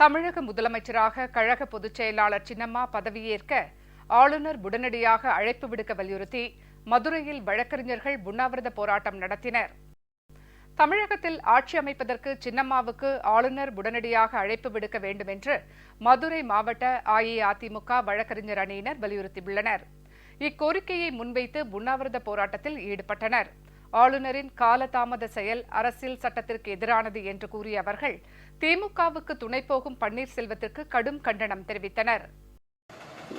தமிழக முதலமைச்சராக கழக பொதுச் செயலாளர் சின்னம்மா பதவியேற்க ஆளுநர் உடனடியாக அழைப்பு விடுக்க வலியுறுத்தி மதுரையில் வழக்கறிஞர்கள் உண்ணாவிரத போராட்டம் நடத்தினர். தமிழகத்தில் ஆட்சி அமைப்பதற்கு சின்னம்மாவுக்கு ஆளுநர் உடனடியாக அழைப்பு விடுக்க வேண்டும் என்று மதுரை மாவட்ட அஇஅதிமுக வழக்கறிஞர் அணியினர் வலியுறுத்தியுள்ளனர். இக்கோரிக்கையை முன்வைத்து உண்ணாவிரத போராட்டத்தில் ஈடுபட்டனர். ஆளுநரின் காலதாமத செயல் அரசியல் சட்டத்திற்கு எதிரானது என்று கூறிய அவர்கள் திமுகவுக்கு துணை போகும் பன்னீர்செல்வத்திற்கு கடும் கண்டனம் தெரிவித்தனர்.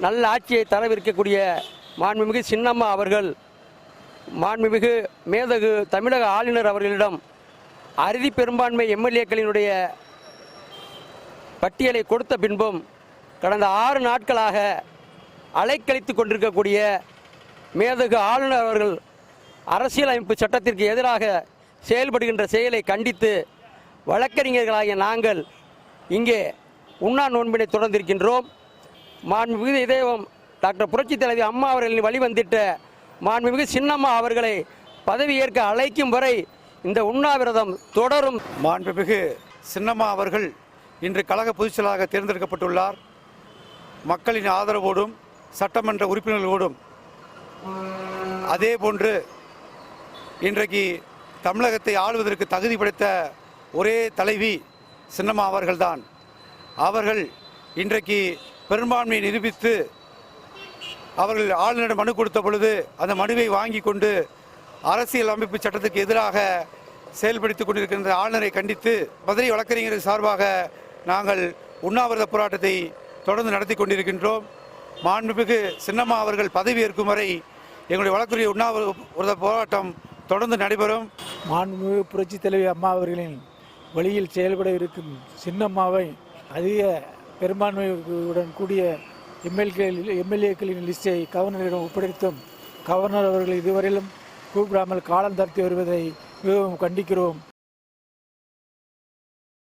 நல்ல ஆட்சியை தரவிருக்கக்கூடிய மாண்புமிகு சின்னம்மா அவர்கள் மாண்புமிகு மேதகு தமிழக ஆளுநர் அவர்களிடம் அறுதி பெரும்பான்மை எம்எல்ஏக்களினுடைய பட்டியலை கொடுத்த பின்பும் கடந்த ஆறு நாட்களாக அலைக்கழித்து கொண்டிருக்கக்கூடிய மேதகு ஆளுநர் அவர்கள் அரசியலமைப்பு சட்டத்திற்கு எதிராக செயல்படுகின்ற செயலை கண்டித்து வழக்கறிஞர்களாகிய நாங்கள் இங்கே உண்ணா நோன்பினை தொடர்ந்திருக்கின்றோம். மாண்புமிகு இதயம் டாக்டர் புரட்சித் தலைவி அம்மா அவர்களின் வழிவந்திட்ட மாண்புமிகு சின்னம்மா அவர்களை பதவியேற்க அழைக்கும் வரை இந்த உண்ணாவிரதம் தொடரும். மாண்புமிகு சின்னம்மா அவர்கள் இன்று கழக பொதுச்செயலாளராக தேர்ந்தெடுக்கப்பட்டுள்ளார். மக்களின் ஆதரவோடும் சட்டமன்ற உறுப்பினர்களோடும். அதே போன்று இன்றைக்கு தமிழகத்தை ஆளுவதற்கு தகுதி படைத்த ஒரே தலைவி சின்னம்மா அவர்கள்தான். அவர்கள் இன்றைக்கு பெரும்பான்மையை நிரூபித்து அவர்கள் ஆளுநரிடம் மனு கொடுத்த பொழுது அந்த மனுவை வாங்கி கொண்டு அரசியல் அமைப்பு சட்டத்துக்கு எதிராக செயல்படுத்திக் கொண்டிருக்கின்ற ஆளுநரை கண்டித்து மதுரை வழக்கறிஞர்கள் சார்பாக நாங்கள் உண்ணாவிரத போராட்டத்தை தொடர்ந்து நடத்தி கொண்டிருக்கின்றோம். மாண்புமிகு சின்னம்மா அவர்கள் பதவியேற்கும் வரை எங்களுடைய வழக்குரிய உண்ணாவிரத போராட்டம் தொடர்ந்து நடைபெறும். மாண்புமிகு புரட்சி தலைவி அம்மா அவர்களின் வழியில் செயல்பட இருக்கும் சின்னம்மாவை அதிக பெரும்பான்மையுடன் கூடிய எம்எல்கே எம்எல்ஏக்களின் லிஸ்டை கவர்னரிடம் ஒப்படைத்தும் கவர்னர் அவர்கள் இதுவரையிலும் கூப்பிடாமல் காலம் தாழ்த்தி வருவதை மிகவும் கண்டிக்கிறோம்.